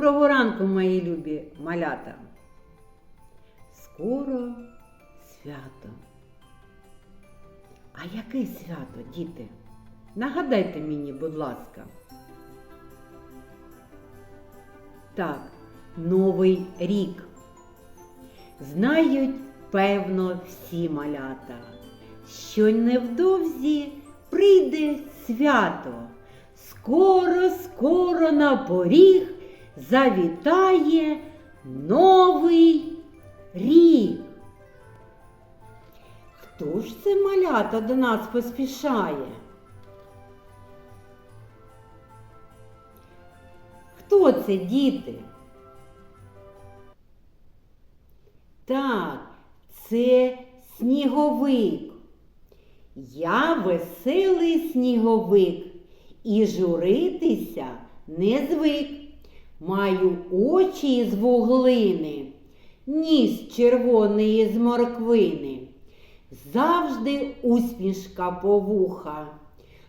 Доброго ранку, мої любі малята. Скоро свято. А яке свято, діти? Нагадайте мені, будь ласка. Так, Новий рік. Знають, певно, всі малята, що невдовзі прийде свято. Скоро, скоро на поріг завітає новий рік. Хто ж це малята до нас поспішає? Хто це, діти? Так, це сніговик. Я веселий сніговик і журитися не звик. Маю очі із вуглини, ніс червоний з морквини. Завжди усмішка по вуха,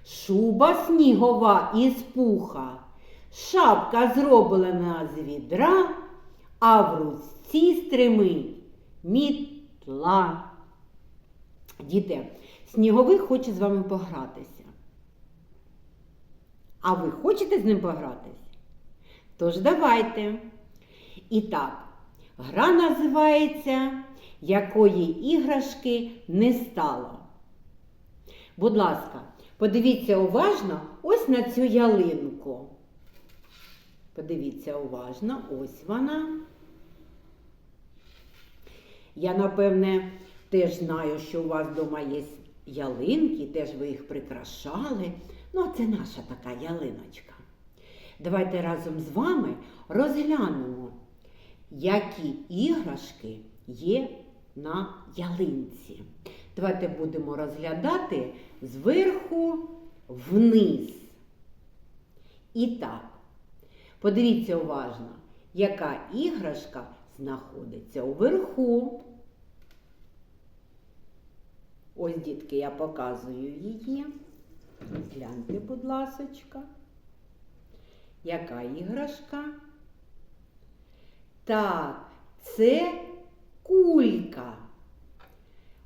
шуба снігова із пуха, шапка зроблена з відра, а в руці стримить мітла. Діти, сніговик хоче з вами погратися. А ви хочете з ним погратись? Тож давайте. І так, гра називається Якої іграшки не стало. Будь ласка, подивіться уважно ось на цю ялинку. Подивіться уважно, ось вона. Я, напевне, теж знаю, що у вас вдома є ялинки, теж ви їх прикрашали. Ну, це наша така ялиночка. Давайте разом з вами розглянемо, які іграшки є на ялинці. Давайте будемо розглядати зверху вниз. І так, подивіться уважно, яка іграшка знаходиться уверху. Ось, дітки, я показую її. Гляньте, будь ласочка. Яка іграшка? Так, це кулька.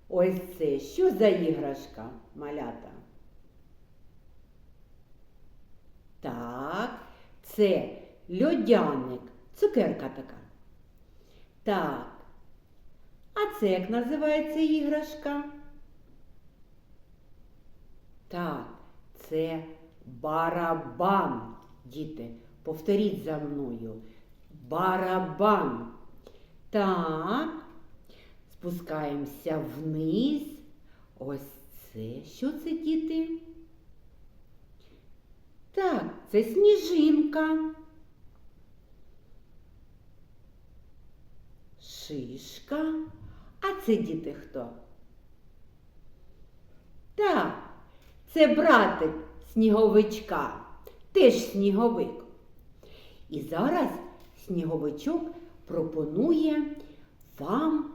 Ось це що за іграшка, малята? Так, це льодяник, цукерка така. Так. А це як називається іграшка? Так, це барабан. Діти, повторіть за мною. Барабан. Так. Спускаємося вниз. Ось це. Що це, діти? Так, це сніжинка. Шишка. А це діти хто? Так, це братик сніговичка, теж сніговик. І зараз сніговичок пропонує вам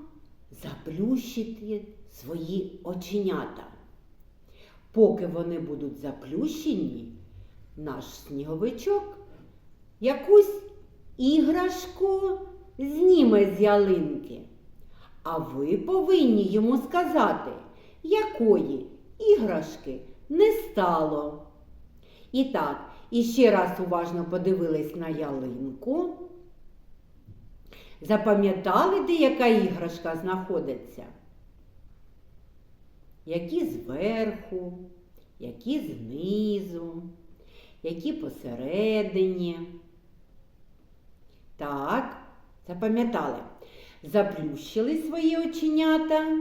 заплющити свої оченята. Поки вони будуть заплющені, наш сніговичок якусь іграшку зніме з ялинки. А ви повинні йому сказати, якої іграшки не стало. І так, іще раз уважно подивились на ялинку. Запам'ятали, де яка іграшка знаходиться? Які зверху, які знизу, які посередині. Так, запам'ятали. Заплющили свої оченята.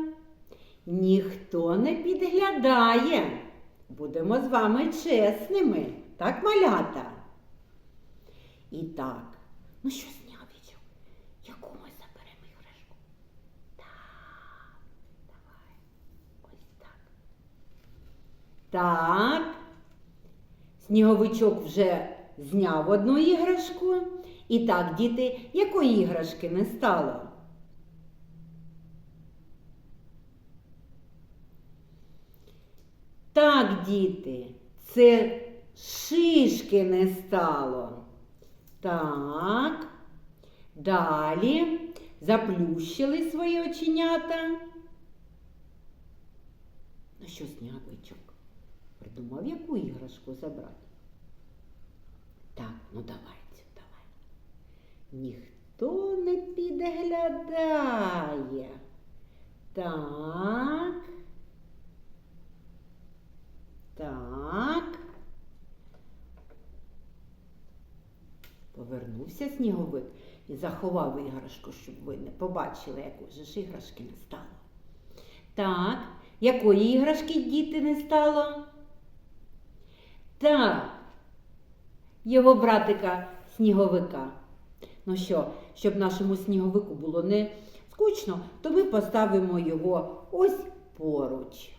Ніхто не підглядає. Будемо з вами чесними, так, малята? І так, ну що снявічок, яку ми заберемо іграшку? Так, давай, ось так. Так. Сніговичок вже зняв одну іграшку. І так, діти, якої іграшки не стало? Так, діти, це шишки не стало. Так. Далі заплющили свої оченята. Ну що, сніговичок? Придумав, яку іграшку забрати? Так, ну давайте, давай. Ніхто не підглядає. Так. Сніговик і заховав іграшку, щоб ви не побачили, якої ж іграшки не стало. Так, якої іграшки діти не стало? Так, його братика сніговика. Ну що, щоб нашому сніговику було не скучно, то ми поставимо його ось поруч.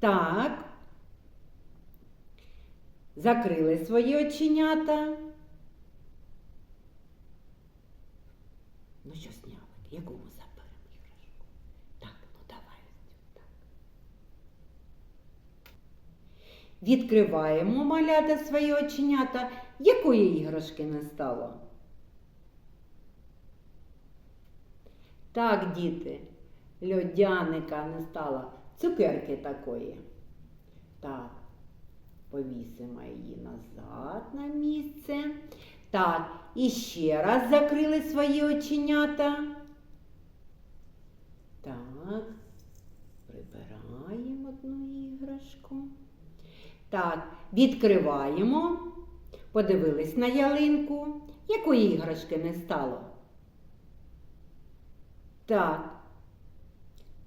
Так. Закрили свої оченята. Ну що, снявик, яку ми заберемо іграшку? Так, ну давай так. Відкриваємо малята свої оченята. Якої іграшки не стало? Так, діти, льодяника не стало. Цукерки такої. Так, повісимо її назад на місце. Так, і ще раз закрили свої оченята. Так, прибираємо одну іграшку. Так, відкриваємо. Подивились на ялинку. Якої іграшки не стало? Так.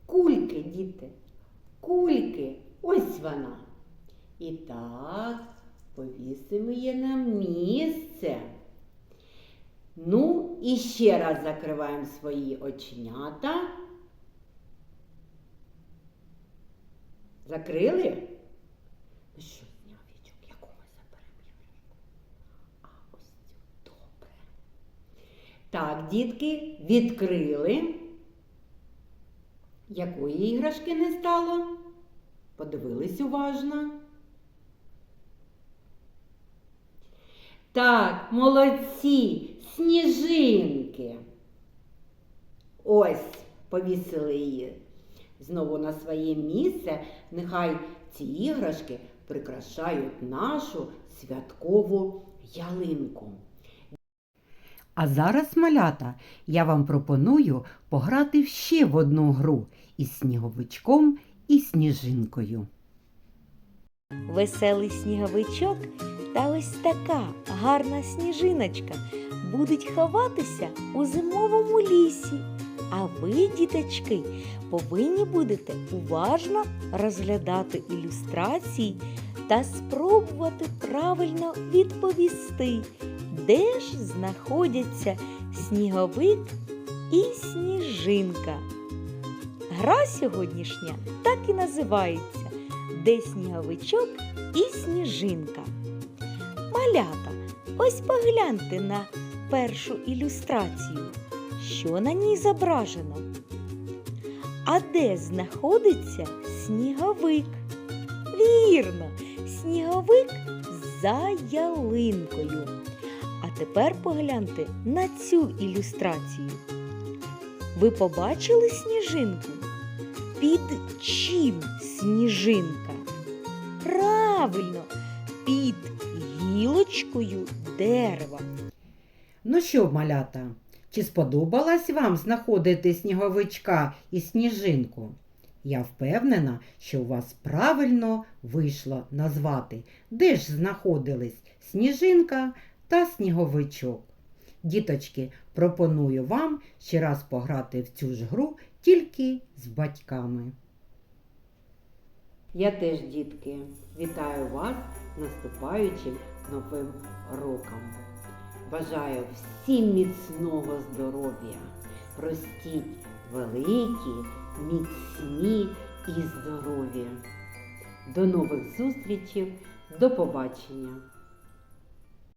Кульки, діти. Кульки. Ось вона. І так, повісимо її на місце. Ну, і ще раз закриваємо свої оченята. Закрили? Ну що, снявічок, яку ми заберемо іграшку? А ось цю добре. Так, дітки, відкрили. Якої іграшки не стало? Подивились уважно. Так, молодці, сніжинки. Ось повісили її знову на своє місце. Нехай ці іграшки прикрашають нашу святкову ялинку. А зараз, малята, я вам пропоную пограти ще в одну гру із сніговичком і сніжинкою. Веселий сніговичок та ось така гарна сніжиночка будуть ховатися у зимовому лісі. А ви, діточки, повинні будете уважно розглядати ілюстрації та спробувати правильно відповісти, де ж знаходяться сніговик і сніжинка. Гра сьогоднішня так і називається Де сніговичок і сніжинка. Малята, ось погляньте на першу ілюстрацію. Що на ній зображено? А де знаходиться сніговик? Вірно, сніговик за ялинкою. А тепер погляньте на цю ілюстрацію. Ви побачили сніжинку? Під чим сніжинка? Правильно, під гілочкою дерева. Ну що, малята, чи сподобалось вам знаходити сніговичка і сніжинку? Я впевнена, що у вас правильно вийшло назвати, де ж знаходились сніжинка та сніговичок. Діточки, пропоную вам ще раз пограти в цю ж гру тільки з батьками. Я теж, дітки, вітаю вас наступаючим новим роком. Бажаю всім міцного здоров'я. Ростіть великі, міцні і здорові. До нових зустрічей, до побачення!